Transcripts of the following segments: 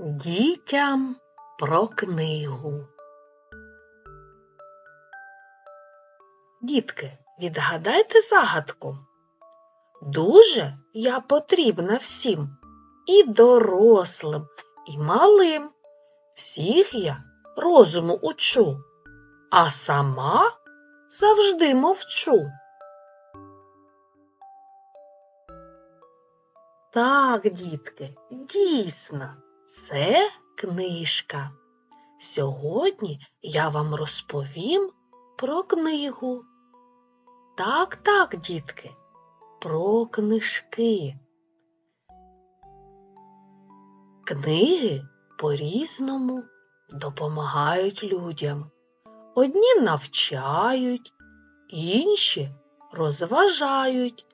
Дітям про книгу. Дітки, відгадайте загадку. Дуже я потрібна всім, і дорослим, і малим. Всіх я розуму учу, а сама завжди мовчу. Так, дітки, дійсно, це книжка. Сьогодні я вам розповім про книгу. Так, так, дітки, про книжки. Книги по-різному допомагають людям. Одні навчають, інші розважають,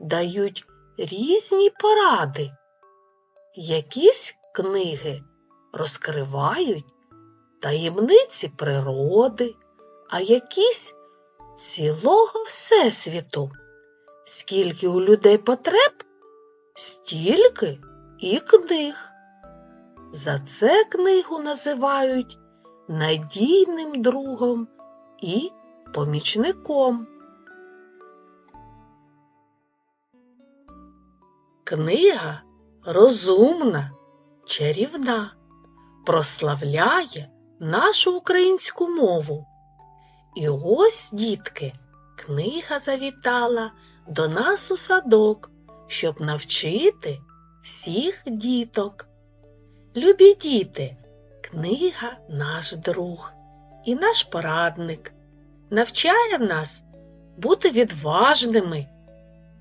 дають різні поради. Якісь книги розкривають таємниці природи, а якісь цілого Всесвіту. Скільки у людей потреб, стільки і книг. За це книгу називають надійним другом і помічником. Книга розумна, чарівна, прославляє нашу українську мову. І ось, дітки, книга завітала до нас у садок, щоб навчити всіх діток. Любі діти, книга наш друг і наш порадник, навчає нас бути відважними,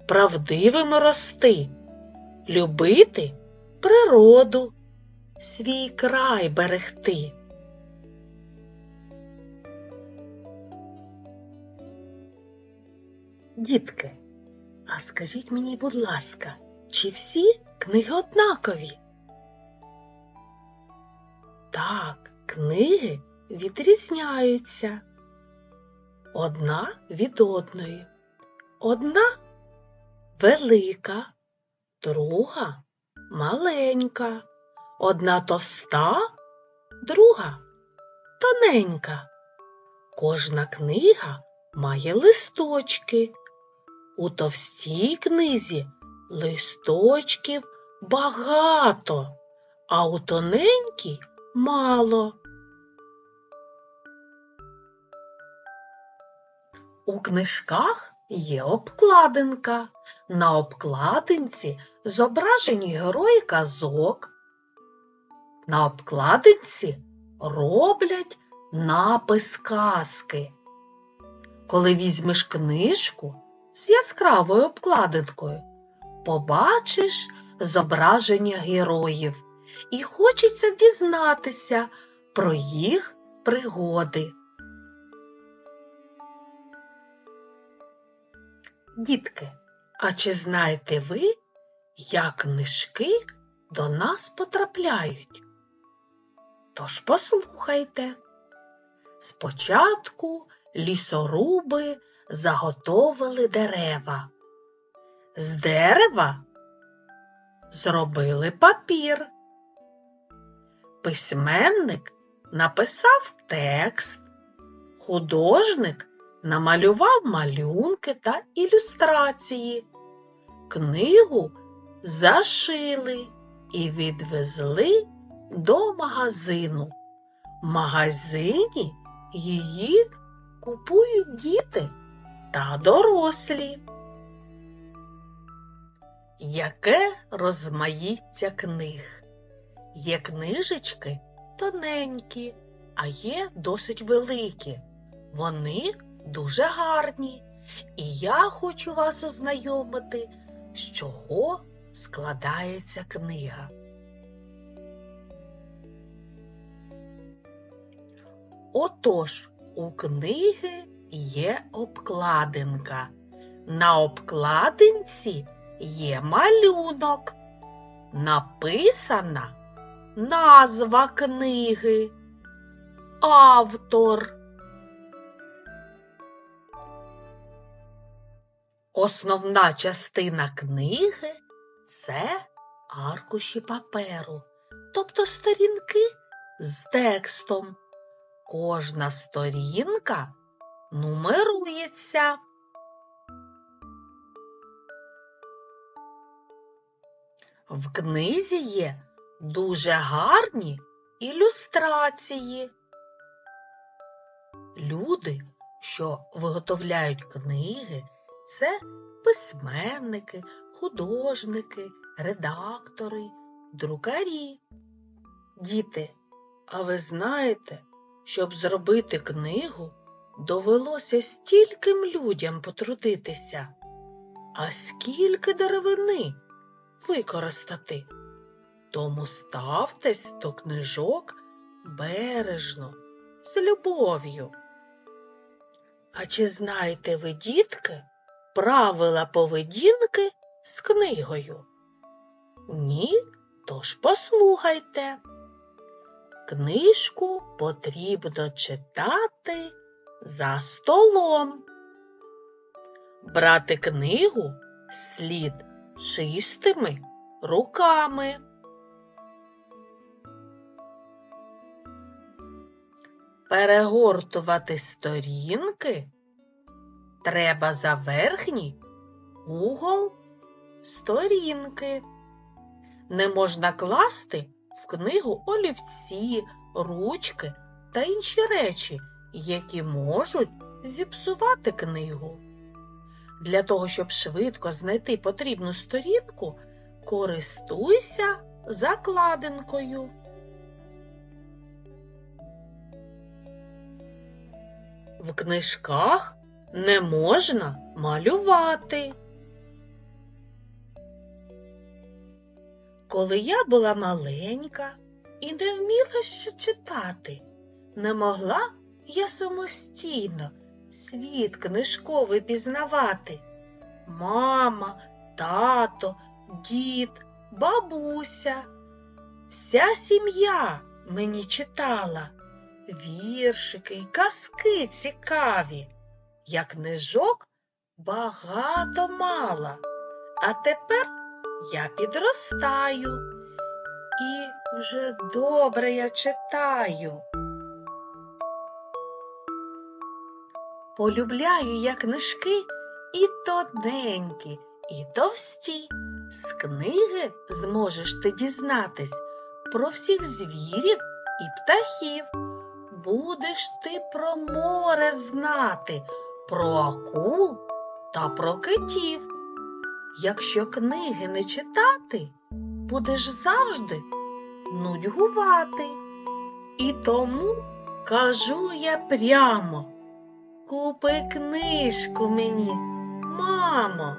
правдивими рости любити природу, свій край берегти. Дітки, а скажіть мені, будь ласка, чи всі книги однакові? Так, книги відрізняються одна від одної. Одна велика, друга маленька, одна товста, друга тоненька. Кожна книга має листочки. У товстій книзі листочків багато, а у тоненькій мало. У книжках є обкладинка. На обкладинці зображені герої казок. На обкладинці роблять напис казки. Коли візьмеш книжку з яскравою обкладинкою, побачиш зображення героїв і хочеться дізнатися про їх пригоди. Дітки, а чи знаєте ви, як книжки до нас потрапляють? Тож послухайте. Спочатку лісоруби заготовили дерева. З дерева зробили папір. Письменник написав текст, художник намалював малюнки та ілюстрації. Книгу зашили і відвезли до магазину. В магазині її купують діти та дорослі. Яке розмаїття книг? Є книжечки тоненькі, а є досить великі. Вони дуже гарні, і я хочу вас ознайомити, з чого складається книга. Отож, у книги є обкладинка. На обкладинці є малюнок. Написана назва книги, автор. Основна частина книги це аркуші паперу, тобто сторінки з текстом. Кожна сторінка нумерується. В книзі є дуже гарні ілюстрації. Люди, що виготовляють книги, це письменники, художники, редактори, друкарі. Діти, а ви знаєте, щоб зробити книгу, довелося стільким людям потрудитися, а скільки деревини використати. Тому ставтесь до книжок бережно, з любов'ю. А чи знаєте ви, дітки, правила поведінки з книгою? Ні? Тож послухайте. Книжку потрібно читати за столом. Брати книгу слід чистими руками. Перегортувати сторінки треба за верхній угол сторінки. Не можна класти в книгу олівці, ручки та інші речі, які можуть зіпсувати книгу. Для того, щоб швидко знайти потрібну сторінку, користуйся закладинкою. В книжках не можна малювати. Коли я була маленька і не вміла ще читати, не могла я самостійно світ книжковий пізнавати. Мама, тато, дід, бабуся. Вся сім'я мені читала віршики й казки цікаві. Я книжок багато мала, а тепер я підростаю і вже добре я читаю. Полюбляю я книжки і тоненькі, і товсті. З книги зможеш ти дізнатись про всіх звірів і птахів. Будеш ти про море знати, про акул та про китів. Якщо книги не читати, будеш завжди нудьгувати. І тому кажу я прямо. Купи книжку мені, мамо.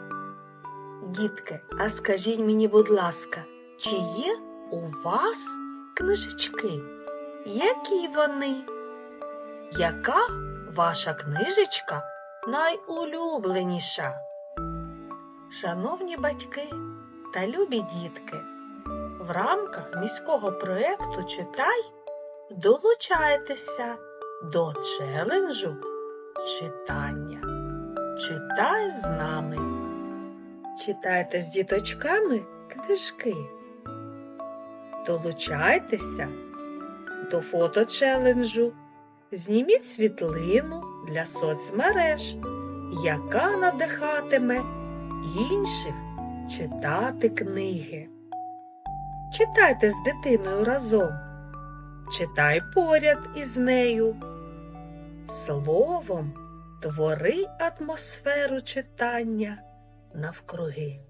Дітки, а скажіть мені, будь ласка, чи є у вас книжечки? Які вони? Яка ваша книжечка найулюбленіша? Шановні батьки та любі дітки, в рамках міського проєкту Читай долучайтеся до челенджу читання. Читай з нами. Читайте з діточками книжки. Долучайтеся до фоточеленджу. Зніміть світлину для соцмереж, яка надихатиме інших читати книги. Читайте з дитиною разом. Читай поряд із нею. Словом твори атмосферу читання навкруги.